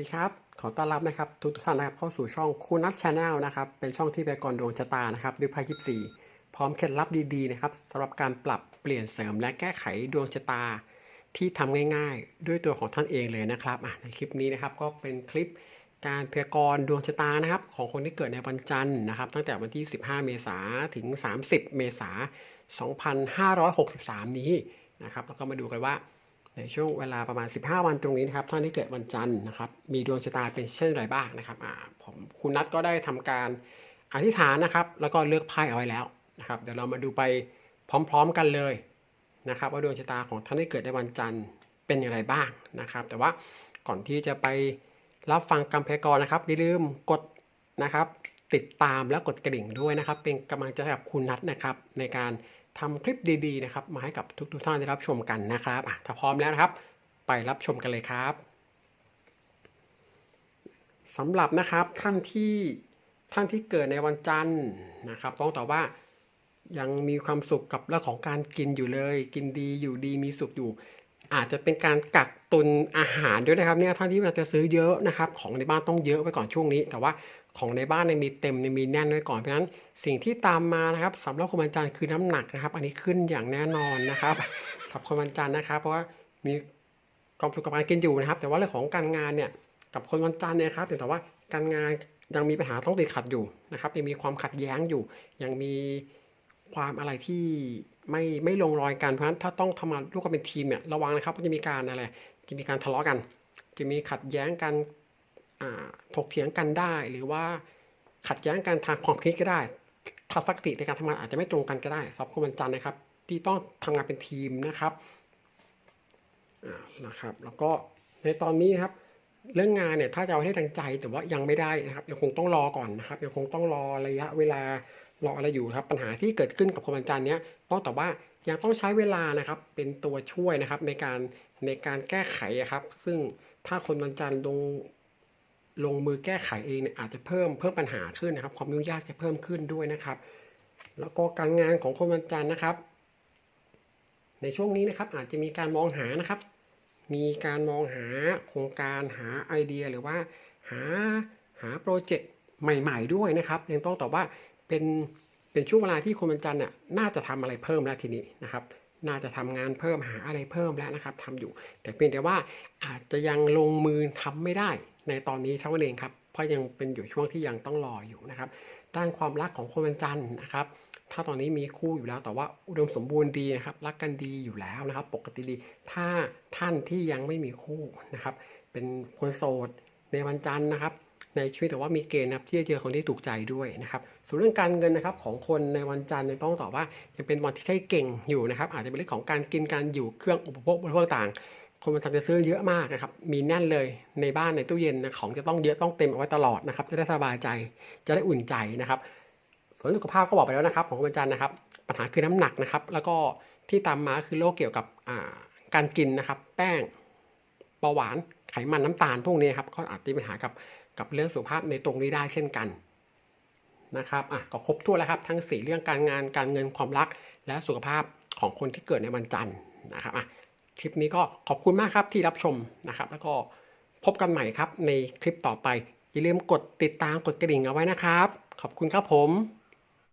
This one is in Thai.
ดีครับ ขอต้อนรับนะครับทุกท่านนะครับเข้าสู่ช่องคูนัทชาแนลนะครับ เป็นช่องที่พยากรณ์ดวงชะตานะครับด้วยไพ่ยิปซีพร้อมเคล็ดลับดีๆนะครับสำหรับการปรับเปลี่ยนเสริมและแก้ไขดวงชะตาที่ทำง่ายๆ ด้วยตัวของท่านเองเลยนะครับในคลิปนี้นะครับก็เป็นคลิปการพยากรณ์ดวงชะตานะครับ ของคนที่เกิดในวันจันทร์นะครับ ตั้งแต่วันที่ 15 เมษาถึง 30 เมษายน2563 นี้นะครับแล้วก็มาดูกันว่า ในช่วงเวลาประมาณ 15 วันตรงนี้นะครับท่านที่เกิดวันจันทร์นะครับมีดวงชะตาเป็นเช่นไรบ้างนะครับผมคุณนัทก็ได้ทำการอธิษฐานนะครับ แล้วก็เลือกไพ่เอาไว้แล้วนะครับเดี๋ยวเรามาดูไปพร้อม ๆกันเลยนะครับว่าดวงชะตาของท่านที่เกิดในวันจันทร์เป็นอย่างไรบ้างนะครับ แต่ว่าก่อนที่จะไปรับฟังกำเพกรนะครับอย่าลืมกดนะครับ ติดตามและกดกระดิ่งด้วยนะครับ เป็นกำลังใจกับคุณนัทนะครับในการ ทำคลิปดีๆนะครับมาให้กับทุกๆท่านได้รับชมกันนะครับอะถ้าพร้อมแล้วนะครับ ไปรับชมกันเลยครับสำหรับนะครับท่านที่ท่านที่เกิดในวันจันทร์นะครับ ต้องตอบว่ายังมีความสุขกับเรื่องของการกินอยู่เลย กินดีอยู่ดีมีสุขอยู่ อาจจะเป็นการกักตุนอาหารด้วยนะครับเนี่ยท่านที่อากจะซื้อเยอะนะครับของในบ้านต้องเยอะไว้ก่อนช่วงนี้ แต่ว่าของในบ้านเนี่ยมีเต็มเนี่ยมีแน่นไว้ก่อนเพราะฉะนั้นสิ่งที่ตามมานะครับสำหรับคนวันจันทร์คือน้ำหนักนะครับ อันนี้ขึ้นอย่างแน่นอนนะครับสำหรับคนวันจันทร์นะครับ เพราะว่ามีความสุขกับการกินอยู่นะครับ แต่ว่าเรื่องของการงานเนี่ยกับคนวันจันทร์เนี่ยครับแต่ว่าการงานยังมีปัญหาต้องติดขัดอยู่นะครับยังมีความขัดแย้งอยู่ ยังมี ความอะไรที่ไม่ไม่ลงรอยกันเพราะฉะนั้นถ้าต้องทำงานร่วมกันเป็นทีมเนี่ยระวังนะครับว่าจะมีการอะไรจะมีการทะเลาะกัน จะมีขัดแย้งกันถกเถียงกันได้ หรือว่าขัดแย้งกันทางความคิดก็ได้ทัศนคติในการทำงานอาจจะไม่ตรงกันก็ได้สำหรับคนวันจันทร์นะครับ ที่ต้องทำงานเป็นทีมนะครับนะครับ แล้วก็ในตอนนี้นะครับ เรื่องงานเนี่ยถ้าจะเอาให้ดังใจแต่ว่ายังไม่ได้นะครับยังคงต้องรอก่อนนะครับยังคงต้องรอระยะเวลา รออะไรอยู่ครับ ปัญหาที่เกิดขึ้นกับคนวันจันนี้ต้องตอบว่ายังต้องใช้เวลานะครับเป็นตัวช่วยนะครับในการในการแก้ไขครับ ซึ่งถ้าคนวันจันลงลงมือแก้ไขเองเนี่ยอาจจะเพิ่มเพิ่มปัญหาขึ้นนะครับ ความยุ่งยากจะเพิ่มขึ้นด้วยนะครับ แล้วก็การงานของคนวันจันนะครับ ในช่วงนี้นะครับอาจจะมีการมองหานะครับ มีการมองหาโครงการหาไอเดียหรือว่าหาหาโปรเจกต์ใหม่ ๆ ด้วยนะครับยังต้องตอบว่า เป็นเป็นช่วงเวลาที่คนวันจันทร์น่ะน่าจะทำอะไรเพิ่มแล้วทีนี้นะครับ น่าจะทำงานเพิ่มหาอะไรเพิ่มแล้วนะครับทำอยู่ แต่เพียงแต่ว่าอาจจะยังลงมือทำไม่ได้ในตอนนี้เท่านั้นเองครับเพราะยังเป็นอยู่ช่วงที่ยังต้องรออยู่นะครับด้านความรักของคนวันจันทร์นะครับ ถ้าตอนนี้มีคู่อยู่แล้วแต่ว่าอุดมสมบูรณ์ดีนะครับ รักกันดีอยู่แล้วนะครับ ปกติดีถ้าท่านที่ยังไม่มีคู่นะครับ เป็นคนโสดในวันจันทร์นะครับ ในชีวิตแต่ว่ามีเกณฑ์นะครับที่จะเจอคนที่ถูกใจด้วยนะครับส่วนเรื่องการเงินนะครับของคนในวันจันทร์ต้องตอบว่ายังเป็นวันที่ใช้เก่งอยู่นะครับอาจจะเป็นเรื่องของการกินการอยู่เครื่องอุปโภคบริโภคต่างคนวันจันทร์จะซื้อเยอะมากนะครับ มีแน่นเลยในบ้านในตู้เย็นนะของจะต้องเยอะต้องเต็มเอาไว้ตลอดนะครับ จะได้สบายใจ จะได้อุ่นใจนะครับ ส่วนสุขภาพก็บอกไปแล้วนะครับ ของคนวันจันทร์นะครับ ปัญหาคือน้ำหนักนะครับ แล้วก็ที่ตามมาคือโรคเกี่ยวกับการกินนะครับ แป้งเบาหวาน มันน้ำตาลพวกนี้ครับก็อาจจะมีปัญหากับกับเรื่องสุขภาพในตรงนี้ได้เช่นกันนะครับอะก็ครบถ้วนแล้วครับ ทั้งสี่เรื่องการงานการเงินความรัก และสุขภาพของคนที่เกิดในวันจันทร์นะครับอะคลิปนี้ก็ขอบคุณมากครับที่รับชมนะครับ แล้วก็พบกันใหม่ครับในคลิปต่อไป อย่าลืมกดติดตามกดกระดิ่งเอาไว้นะครับ ขอบคุณครับผม